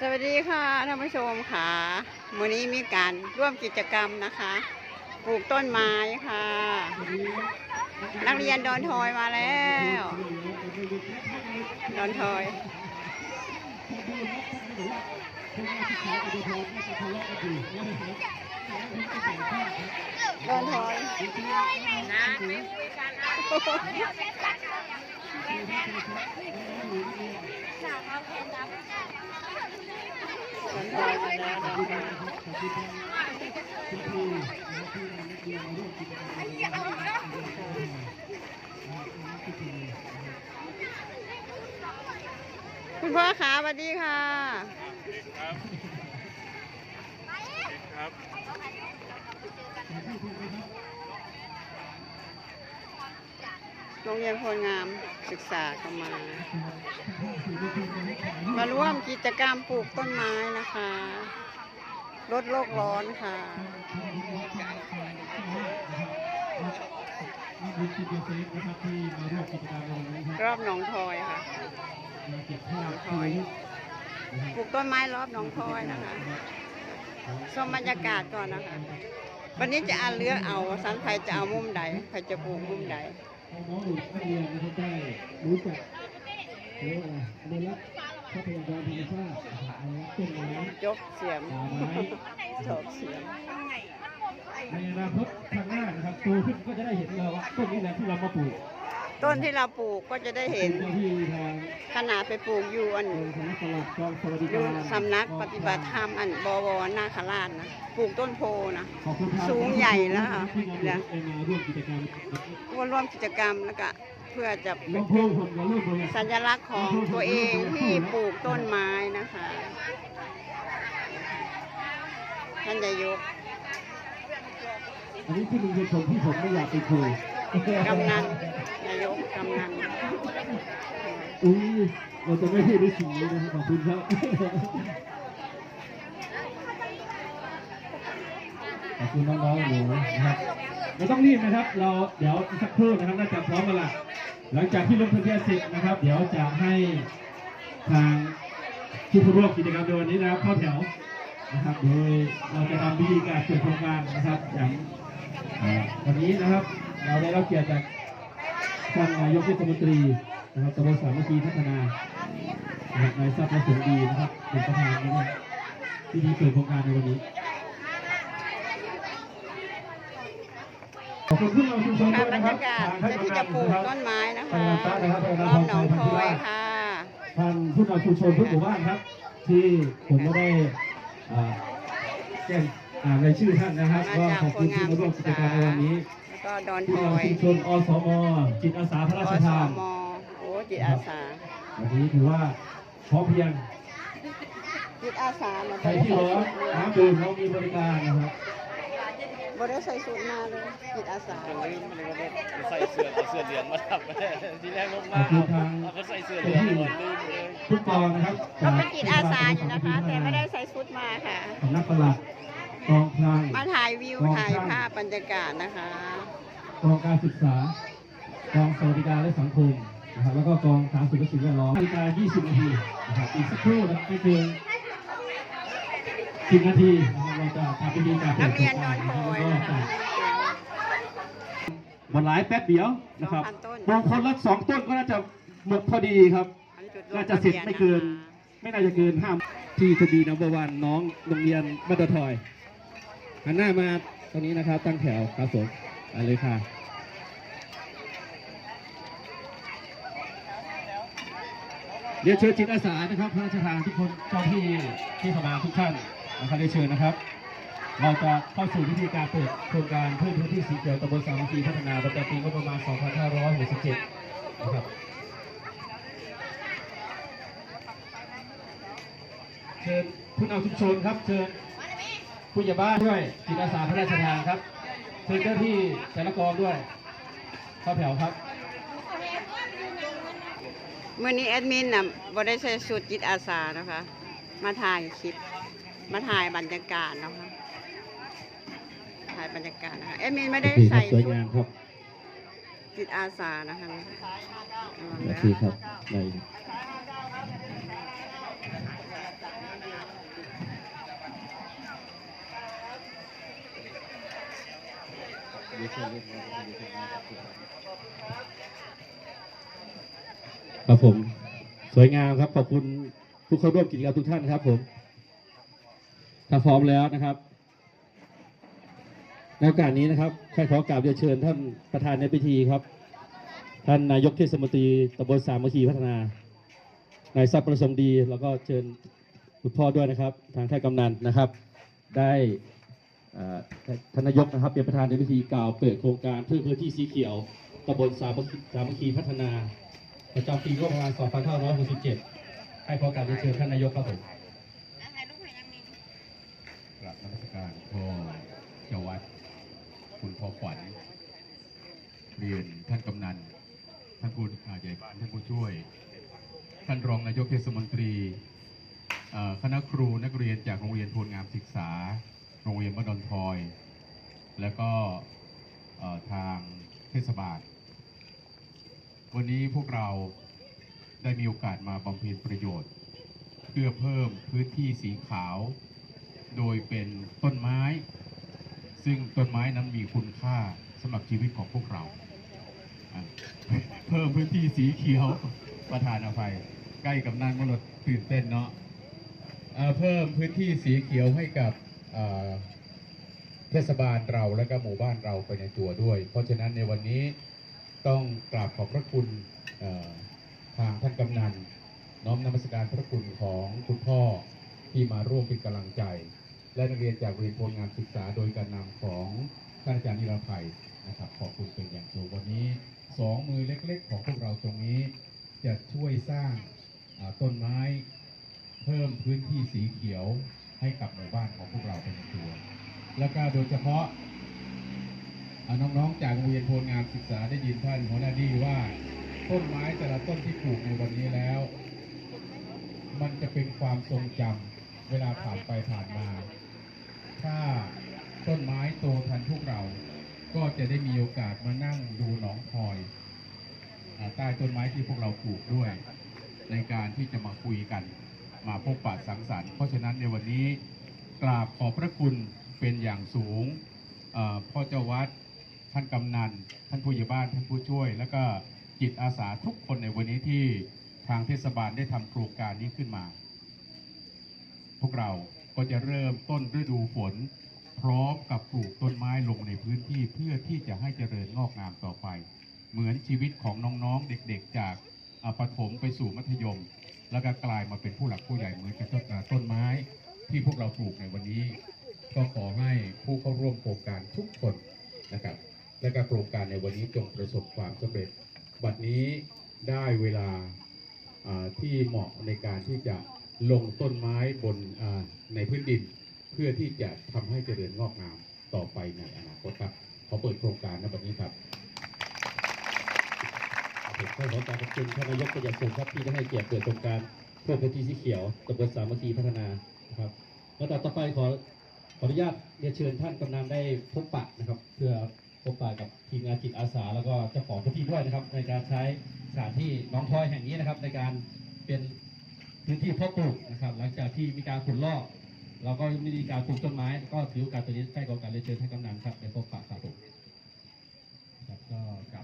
สวัสดีค่ะท่านผู้ชมค่ะวันนี้มีการร่วมกิจกรรมนะคะปลูกต้นไม้ค่ะ นักเรียนดอนทอยมาแล้วดอนทอยดอนทอยนะไม่คุยกันนะ ดอนทอยมาแล้วดอนทอยคุณพ่อขาสวัสดีค่ะครับโรงเรียนโพลงาม ศึกษาเข้ามา มาร่วมกิจกรรมปลูกต้นไม้นะคะ ลดโลกร้อนค่ะมีกิจเซฟนะครับที่มาร่วมกิจกรรมในวันนี้ครับรอบหนองทอยค่ะมาเก็บภาพที่ระลึกนะครับปลูกต้นไม้รอบหนองทอยนะคะชมบรรยากาศก่อนนะคะ วันนี้จะอ่านเลือกเอาสันไฟจะเอามุมใดใครจะปลูกมุมใด น้องๆหนูนักเรียนนะครับได้รู้จักเรียกว่าอะไรอนุรักทรัพยากรธรรมชาตินะครับอนุรักษ์ต้นไม้ยกเสียงจบเสียงในอนาคตข้างหน้านะครับโตขึ้นก็จะได้เห็นเราว่าต้นนี้แหละที่เรามาปลูก ต้นที่เราปลูกก็จะได้เห็นจ้าที่ทางขนาดไปปลูกอยู่อันกรมสำนักปลัดกองสวัสดิอยู่การสำนักปฏิบัติธรรมอันบวรนาคราชนะปลูกต้นโพนะขอบคุณทาสูงใหญ่แล้วค่ะที่มาร่วมมาร่วมกิจกรรมร่วมร่วมกิจกรรมแล้วก็เพื่อจะลำโพงผมกับลูกผมสัญลักษณ์ของตัวเองที่ปลูกต้นไม้นะคะท่านนายกอันนี้ที่มึงเป็นคนที่ผมไม่อยากไปคุย กำนันนายกกำนันอุ้ยเราจะไม่พูดด้วยสีนะครับขอบคุณครับขอบคุณน้องๆหนูนะครับไม่ต้องรีบนะครับ เราเดี๋ยวอีกสักครู่นะครับน่าจะพร้อมกันละหลังจากที่ลงทะเบียนเสร็จนะครับ เดี๋ยวจะให้ทางผู้ร่วมกิจกรรมในวันนี้นะครับเข้าแถวนะครับ โดยเราจะทำพิธีการเปิดโครงการนะครับอย่างวันนี้นะครับ เราได้รับเกียรติจากท่านนายกเทศมนตรีนะครับตำบลสามัคคีพัฒนานะครับนายทรัพย์ประสงค์ดีนะครับเป็นประธานนะครับที่ดีเปิดโครงการในวันนี้ขอบคุณผู้นำชุมชนค่ะด้วยบรนะรครัยาบกาศเพื่อที่จะปลูกต้นไม้นะคะท่านนะครับท่านรนะอบคหนรัองบทอยค่ะท่านผู้นำชุมชนทุกหมู่บ้านครับ ที่ผมไม่ได้อ่าแจ้ง อ่ารายชื่อท่านนะครับมาก็จากขอบคุณที่มาร่วมกิจกรรมในวันนี้แล้วก็ดอนทผู้อนำยชุมชนอสมจิตอาสาพระราอชสทานมโอ้จิตอาสาวันนี้ถือว่าพร้อมเพรียงจิตอาสามาใครที่ร้อนน้ำดื่มเรามีบริการนะครับบริใส่สูตรมาเลยจิตอาสาผมลืมเลยว่าไม่ใส่เสื้อเอาเสื้อเหลืองมาทำทีแรกลงขมาอบคุณทางเอาก็ใส่เสื้อเหลืองก่อนลืมเลยทุกกองนะครับก็เป็นจิตอาสาอยู่นะคะ แต่ไม่ได้ใส่ชุดมาค่ะสำนักปลัด กองพลางมาถ่ายวิวถ่ายภาพบรรยากาศนะคะกองการศึกษากองสวัสดิการและสังคมนะครับแล้วก็กองสาธารณสุขและสิ่งแวดล้อมนาฬิกา20 นาทีนะครับอีกสักครู่นะครับไม่เกิน10 นาทีนะครับเราจะทำพิธีการเปินัดกโครเรียนงดกาอรนนะโพครับยแล้วก็นะคะวันหลายแป๊บเดียวนะครับสองพันต้นบางคนละสองต้นก็น่าจะหมดพอดีครับอันนี้จุดลงน่าจะเสร็จไม่เกิน ไม่น่าจะเกินห้าที่ทบีนัมเบอร์วันน้องโรงเรียนบัตเตอร์ทอย หันหน้ามาตรงนี้นะครับตั้งแถวครับผมไปเลยค่ะเรียนเชิญจิตอาสานะครับพระราชทานทุกคนเจ้าที่ที่เข้ามาทุกท่านนะครับเรียนเชิญนะครับ เราจะเข้าสู่พิธีการเปิดโครงการเพิ่มพื้นที่สีเขียวตำบลสามัคคีพัฒนาประจำปีงบประมาณ 2567 นะครับเชิญผู้นำชุมชนครับเชิญ ผู้ใหญ่บ้านด้วยจิตอาสาพระราชทานครับเชิญเจ้าที่แต่ละกองด้วยเข้าแถวครับเมื่อนี้แอดมินน่ะบได้ใส่ชุดจิตอาสานะคะ มาถ่ายคลิป มาถ่ายบรรยากาศนะคะ ถ่ายบรรยากาศนะคะแอดมินไม่ได้ใส่สวยชุดงามครับจิตอาสานะคะระวังโอนะเคครับ เชิญเลยครับเรียนเชิญนะครับครับผม สวยงามครับขอบคุณผู้เข้าร่วมกิจกรรมทุกท่านครับผม ถ้าพร้อมแล้วนะครับในโอกาสนี้นะครับใครขอกราบเรียนเชิญท่านประธานในพิธีครับ ท่านนายกเทศมนตรีตำบลสามัคคีพัฒนานายทรัพย์ประสงดี แล้วก็เชิญคุณพ่อด้วยนะครับ ทางท่านกำนันนะครับ ได้ ท่านนายกนะครับเป็นประธานในพิธีกล่าวเปิดโครงการเพื่อพื้นที่สีเขียวตำบลสามัคคีสามคคีพัฒนา ประจำปีงบประมาณ 2567 ให้ขอการเรียนเชิญท่านนายกครับผมกราบนมัสการพ่อเจ้าวัด คุณพ่อขวัญเรียนท่านกำนัน ท่านผู้อาใหญ่บ้านท่านผู้ช่วย ท่านรองนายกเทศมนตรีคณะครูนักเรียนจากโรงเรียนพลงามศึกษา โรงเรียนบ้านดอนทอย แล้วก็ทางเทศบาล วันนี้พวกเราได้มีโอกาสมาบำเพ็ญประโยชน์ เพื่อเพิ่มพื้นที่สีขาว โดยเป็นต้นไม้ ซึ่งต้นไม้นั้นมีคุณค่าสำหรับชีวิตของพวกเรา เพิ่มพื้นที่สีเขียวประธานอภัยใกล้กับนั่นก็รถตื่นเต้นเนาะเพิ่มพื้นที่สีเขียวให้กับ เทศบาลเราและก็หมู่บ้านเราไปในตัวด้วย เพราะฉะนั้นในวันนี้ต้องกราบขอบพระคุณทางท่านกำนันน้อมนมัสการพระคุณของคุณพ่อที่มาร่วมเป็นกำลังใจ และนักเรียนจากโรงเรียนโพลงามศึกษาโดยการนำของท่านอาจารย์นิรภัยนะครับขอบคุณเป็นอย่างสูงวันนี้สองมือเล็กๆ ของพวกเราตรงนี้ จะช่วยสร้างต้นไม้ เพิ่มพื้นที่สีเขียว ให้กับหมู่บ้านของพวกเราเป็นตัว แล้วก็โดยเฉพาะน้องๆจากโรงเรียนโพลงามศึกษาได้ยินท่านหัวหน้าดีว่าต้นไม้แต่ละต้นที่ปลูกในวันนี้แล้ว มันจะเป็นความทรงจำเวลาผ่านไปผ่านมา ถ้าต้นไม้โตทันพวกเรา ก็จะได้มีโอกาสมานั่งดูหนองคอยใต้ต้นไม้ที่พวกเราปลูกด้วย ในการที่จะมาคุยกัน มาพบปะสังสรรค์เพราะฉะนั้นในวันนี้กราบขอบพระคุณเป็นอย่างสูงพ่อเจ้าวัดท่านกำนัน ท่านผู้ใหญ่บ้านท่านผู้ช่วย แล้วก็จิตอาสาทุกคนในวันนี้ที่ทางเทศบาลได้ทำโครงการนี้ขึ้นมา พวกเราก็จะเริ่มต้นฤดูฝน พร้อมกับปลูกต้นไม้ลงในพื้นที่เพื่อที่จะให้เจริญงอกงามต่อไป เหมือนชีวิตของน้องๆเด็กๆจาก ประถมไปสู่มัธยม แล้วก็กลายมาเป็นผู้หลักผู้ใหญ่เหมือนกับต้นอ่าต้นไม้ที่พวกเราปลูกในวันนี้ ก็ขอให้ผู้เข้าร่วมโครงการทุกคนนะครับ และก็โครงการในวันนี้จงประสบความสำเร็จ บัดนี้ได้เวลาที่เหมาะในการที่จะลงต้นไม้บนในพื้นดิน เพื่อที่จะทำให้เจริญงอกงามต่อไปในอนาคตครับขอเปิดโครงการในบัดนี้ครับ ขอขอการขอบคุณท่านนายกเป็นอย่าสูงครับที่ได้ให้เกียรติเปิดโครงการเพื่อพื้นที่สีเขียวตำบลสามัคคีพัฒนานะครับแล้วต่อไปขอขออนุญาตเรียนเชิญท่านกำนันได้พบปะนะครับ เพื่อพบปะกับทีมงานจิตอาสา แล้วก็เจ้าของพื้นที่ด้วยนะครับ ในการใช้สถานที่หน้องทอยแห่งนี้นะครับ ในการเป็นพื้นที่เพาะปลูกนะครับ หลังจากที่มีการขุดลอกเราก็มีการปลูกต้นไม้ ก็ถือโอกาสตัวนี้ใกล้กับการเรียนเชิญท่านกำนันครับในพบปะครับผม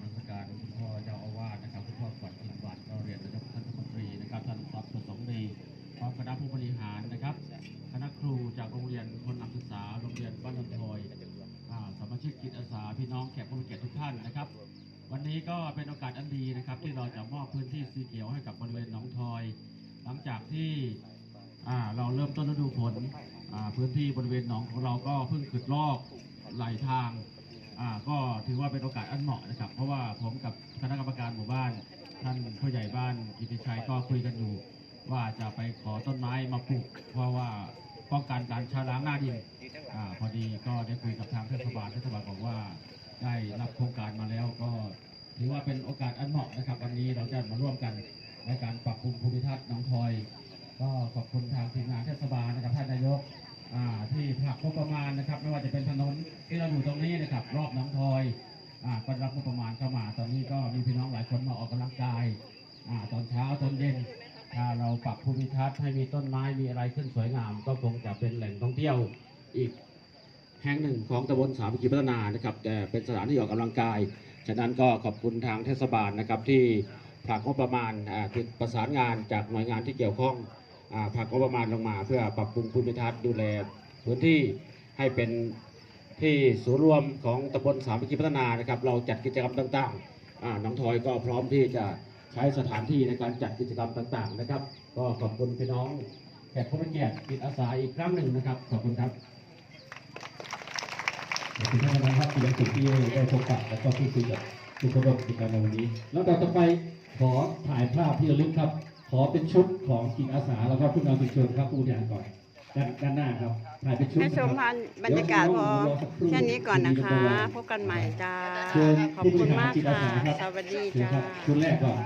นมัสการคุณพ่อเจ้าอาวาสนะครับคุณพ่อขวัญอนันวัดก็เรียนท่านท่านรัฐมนตรีนะครับท่านปรับประสงค์ดีพร้อมคณะผู้บริหารนะครับ คณะครูจากโรงเรียนคนนำศึกษาโรงเรียนบ้านดอนทอยสมาชิกจิตอาสาพี่น้องแขกผู้มีเกียรติทุกท่านนะครับ วันนี้ก็เป็นโอกาสอันดีนะครับ ที่เราจะมอบพื้นที่สีเขียวให้กับบริเวณหนองทอย หลังจากที่เราเริ่มต้นฤดูฝนพื้นที่บริเวณหนองของเราก็เพิ่งขุดลอกไหลทาง อ่าก็ถือว่าเป็นโอกาสอันเหมาะนะครับ เพราะว่าผมกับคณะกรรมการหมู่บ้าน ท่านผู้ใหญ่บ้านกิติชัยก็คุยกันอยู่ ว่าจะไปขอต้นไม้มาปลูกเพราะว่าป้องกันการชะล้างหน้าดินอาพอดีก็ได้คุยกับทางเทศบาลเทศบาลบอกว่าได้รับโครงการมาแล้วก็ถือว่าเป็นโอกาสอันเหมาะนะครับ วันนี้เราจะมาร่วมกันในการปรับปรุงภูมิทัศน์หนองทอย ก็ขอบคุณทางทีมงานเทศบาลนะครับท่านนายก ที่ผลักงบประมาณนะครับ ไม่ว่าจะเป็นถนนที่เราอยู่ตรงนี้นะครับ รอบน้องทอยอ่าก็รับงบประมาณเข้ามาตอนนี้ก็มีพี่น้องหลายคนมาออกกำลังกายอ่าตอนเช้าตอนเย็นถ้าเราปรับภูมิทัศน์ให้มีต้นไม้มีอะไรขึ้นสวยงาม ก็คงจะเป็นแหล่งท่องเที่ยวอีกแห่งหนึ่งของตำบลสามัคคีพัฒนานะครับแต่เป็นสถานที่ออกกำลังกาย ฉะนั้นก็ขอบคุณทางเทศบาลนะครับที่ผลักงบประมาณอ่าติดประสานงานจากหน่วยงานที่เกี่ยวข้อง ผลักงบประมาณลงมา เพื่อปรับปรุงภูมิทัศน์ดูแลพื้นที่ให้เป็นที่ศูนย์รวมของตำบลสามัคคีพัฒนานะครับ เราจัดกิจกรรมต่างๆอ่าน้องทอยก็พร้อมที่จะใช้สถานที่ในการจัดกิจกรรมต่างๆนะครับ ก็ขอบคุณพี่น้องแขกผู้มีเกียรติจิตอาสาอีกครั้งหนึ่งนะครับ ขอบคุณครับขอบคุณท่านนะครับที่ยังสุดที่ได้พบปะแล้วก็พูดคุยกับผู้เข้วกิจกรรมในวันนี้ แล้วต่อไปขอถ่ายภาพที่ระลึกครับ ขอเป็นชุดของจิตอาสาแล้วก็ผู้นำชุมชนครับผู้บริหารก่อนด้านด้านหน้าครับถ่ายเป็นชุดให้นะชคมรับพันบรรยากาศพอแค่นี้ก่อนนะคะ พบกันใหม่จ้า ขอบคุณมากค่ะ สวัสดีเชิญจ้าครับชุดแรกก่อน